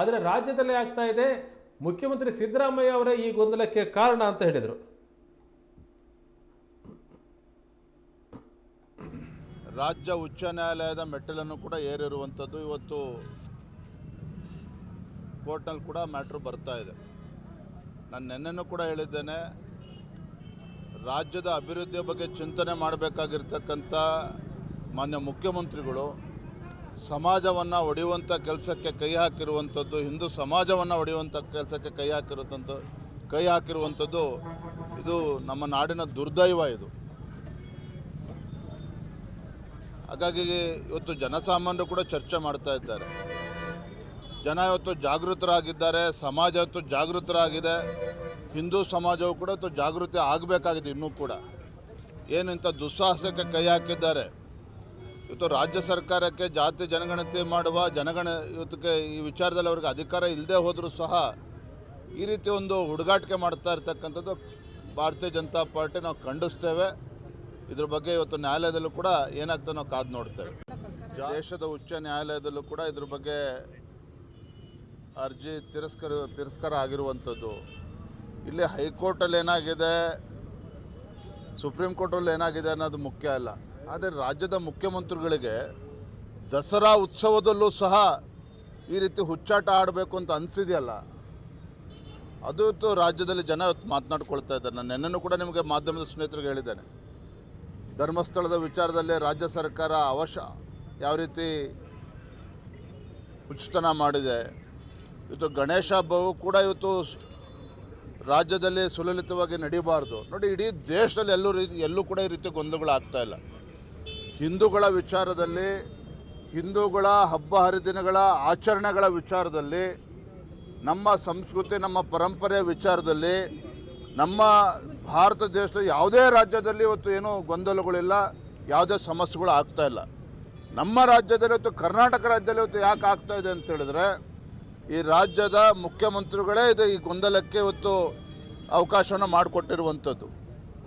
ಆದರೆ ರಾಜ್ಯದಲ್ಲಿ ಆಗ್ತಾ ಇದೆ. ಮುಖ್ಯಮಂತ್ರಿ ಸಿದ್ದರಾಮಯ್ಯ ಅವರೇ ಈ ಗೊಂದಲಕ್ಕೆ ಕಾರಣ ಅಂತ ಹೇಳಿದರು. ರಾಜ್ಯ ಉಚ್ಚ ನ್ಯಾಯಾಲಯದ ಮೆಟ್ಟಿಲನ್ನು ಕೂಡ ಏರಿರುವಂಥದ್ದು ಇವತ್ತು ಕೋರ್ಟ್ನಲ್ಲಿ ಕೂಡ ಮ್ಯಾಟ್ರ್ ಬರ್ತಾ ಇದೆ. ನಾನು ನಿನ್ನೆನೂ ಕೂಡ ಹೇಳಿದ್ದೇನೆ, ರಾಜ್ಯದ ಅಭಿವೃದ್ಧಿಯ ಬಗ್ಗೆ ಚಿಂತನೆ ಮಾಡಬೇಕಾಗಿರ್ತಕ್ಕಂಥ ಮಾನ್ಯ ಮುಖ್ಯಮಂತ್ರಿಗಳು ಸಮಾಜವನ್ನು ಒಡೆಯುವಂಥ ಕೆಲಸಕ್ಕೆ ಕೈ ಹಾಕಿರುವಂಥದ್ದು, ಹಿಂದೂ ಸಮಾಜವನ್ನು ಒಡೆಯುವಂಥ ಕೆಲಸಕ್ಕೆ ಕೈ ಹಾಕಿರುವಂಥದ್ದು ಕೈ ಹಾಕಿರುವಂಥದ್ದು ಇದು ನಮ್ಮ ನಾಡಿನ ದುರ್ದೈವ ಇದು. ಹಾಗಾಗಿ ಇವತ್ತು ಜನಸಾಮಾನ್ಯರು ಕೂಡ ಚರ್ಚೆ ಮಾಡ್ತಾ ಇದ್ದಾರೆ. ಜನ ಇವತ್ತು ಜಾಗೃತರಾಗಿದ್ದಾರೆ, ಸಮಾಜ ಇವತ್ತು ಜಾಗೃತರಾಗಿದೆ, ಹಿಂದೂ ಸಮಾಜವು ಕೂಡ ಇವತ್ತು ಜಾಗೃತಿ ಆಗಬೇಕಾಗಿದೆ ಇನ್ನೂ ಕೂಡ. ಏನು ಇಂಥ ದುಸ್ಸಾಹಸಕ್ಕೆ ಕೈ ಹಾಕಿದ್ದಾರೆ. ಇವತ್ತು ರಾಜ್ಯ ಸರ್ಕಾರಕ್ಕೆ ಜಾತಿ ಜನಗಣತಿ ಮಾಡುವ ಜನಗಣ ಇವತ್ತಿಗೆ ಈ ವಿಚಾರದಲ್ಲಿ ಅವ್ರಿಗೆ ಅಧಿಕಾರ ಇಲ್ಲದೆ ಹೋದರೂ ಸಹ ಈ ರೀತಿ ಒಂದು ಹುಡುಗಾಟಿಕೆ ಮಾಡ್ತಾ ಇರ್ತಕ್ಕಂಥದ್ದು ಭಾರತೀಯ ಜನತಾ ಪಾರ್ಟಿ ನಾವು ಖಂಡಿಸ್ತೇವೆ. ಇದ್ರ ಬಗ್ಗೆ ಇವತ್ತು ನ್ಯಾಯಾಲಯದಲ್ಲೂ ಕೂಡ ಏನಾಗ್ತದೆ ನಾವು ಕಾದು ನೋಡ್ತೇವೆ. ದೇಶದ ಉಚ್ಚ ನ್ಯಾಯಾಲಯದಲ್ಲೂ ಕೂಡ ಇದ್ರ ಬಗ್ಗೆ ಅರ್ಜಿ ತಿರಸ್ಕರ, ತಿರಸ್ಕಾರ ಆಗಿರುವಂಥದ್ದು. ಇಲ್ಲಿ ಹೈಕೋರ್ಟಲ್ಲಿ ಏನಾಗಿದೆ? ಸುಪ್ರೀಂ ಕೋರ್ಟಲ್ಲಿ ಏನಾಗಿದೆ ಅನ್ನೋದು ಮುಖ್ಯ ಅಲ್ಲ. ಆದರೆ ರಾಜ್ಯದ ಮುಖ್ಯಮಂತ್ರಿಗಳಿಗೆ ದಸರಾ ಉತ್ಸವದಲ್ಲೂ ಸಹ ಈ ರೀತಿ ಹುಚ್ಚಾಟ ಆಡಬೇಕು ಅಂತ ಅನಿಸಿದೆಯಲ್ಲ, ಅದು ರಾಜ್ಯದಲ್ಲಿ ಜನ ಇವತ್ತು ಮಾತನಾಡ್ಕೊಳ್ತಾ ಇದ್ದಾರೆ. ನಾನು ನಿನ್ನೂ ಕೂಡ ನಿಮಗೆ ಮಾಧ್ಯಮದ ಸ್ನೇಹಿತರಿಗೆ ಹೇಳಿದ್ದೇನೆ. ಧರ್ಮಸ್ಥಳದ ವಿಚಾರದಲ್ಲಿ ರಾಜ್ಯ ಸರ್ಕಾರ ಅವಶ್ಯ ಯಾವ ರೀತಿ ಉಚಿತನ ಮಾಡಿದೆ. ಇವತ್ತು ಗಣೇಶ ಹಬ್ಬವು ಕೂಡ ಇವತ್ತು ರಾಜ್ಯದಲ್ಲಿ ಸುಲಲಿತವಾಗಿ ನಡೀಬಾರ್ದು. ನೋಡಿ, ಇಡೀ ದೇಶದಲ್ಲಿ ಎಲ್ಲೂ ಎಲ್ಲೂ ಕೂಡ ಈ ರೀತಿ ಗೊಂದಲಗಳು ಆಗ್ತಾ ಇಲ್ಲ. ಹಿಂದೂಗಳ ವಿಚಾರದಲ್ಲಿ, ಹಿಂದೂಗಳ ಹಬ್ಬ ಹರಿದಿನಗಳ ಆಚರಣೆಗಳ ವಿಚಾರದಲ್ಲಿ, ನಮ್ಮ ಸಂಸ್ಕೃತಿ, ನಮ್ಮ ಪರಂಪರೆಯ ವಿಚಾರದಲ್ಲಿ, ನಮ್ಮ ಭಾರತ ದೇಶದ ಯಾವುದೇ ರಾಜ್ಯದಲ್ಲಿ ಇವತ್ತು ಏನೂ ಗೊಂದಲಗಳಿಲ್ಲ, ಯಾವುದೇ ಸಮಸ್ಯೆಗಳು ಆಗ್ತಾ ಇಲ್ಲ. ನಮ್ಮ ರಾಜ್ಯದಲ್ಲಿ ಇವತ್ತು, ಕರ್ನಾಟಕ ರಾಜ್ಯದಲ್ಲಿ ಇವತ್ತು ಯಾಕೆ ಆಗ್ತಾ ಇದೆ ಅಂತ ಹೇಳಿದ್ರೆ, ಈ ರಾಜ್ಯದ ಮುಖ್ಯಮಂತ್ರಿಗಳೇ ಇದು ಈ ಗೊಂದಲಕ್ಕೆ ಇವತ್ತು ಅವಕಾಶವನ್ನು ಮಾಡಿಕೊಟ್ಟಿರುವಂಥದ್ದು.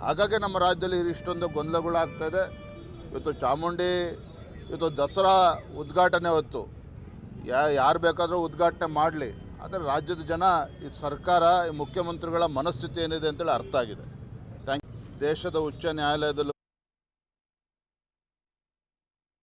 ಹಾಗಾಗಿ ನಮ್ಮ ರಾಜ್ಯದಲ್ಲಿ ಇಷ್ಟೊಂದು ಗೊಂದಲಗಳಾಗ್ತಾ ಇದೆ. ಇವತ್ತು ಚಾಮುಂಡಿ, ಇವತ್ತು ದಸರಾ ಉದ್ಘಾಟನೆ ಹೊತ್ತು. ಯಾ, ಯಾರು ಬೇಕಾದರೂ ಉದ್ಘಾಟನೆ ಮಾಡಲಿ. ಆದರೆ ರಾಜ್ಯದ ಜನ ಈ ಸರ್ಕಾರ, ಈ ಮುಖ್ಯಮಂತ್ರಿಗಳ ಮನಸ್ಥಿತಿ ಏನಿದೆ ಅಂತೇಳಿ ಅರ್ಥ ಆಗಿದೆ. ಥ್ಯಾಂಕ್ ದೇಶದ ಉಚ್ಚ ನ್ಯಾಯಾಲಯದಲ್ಲೂ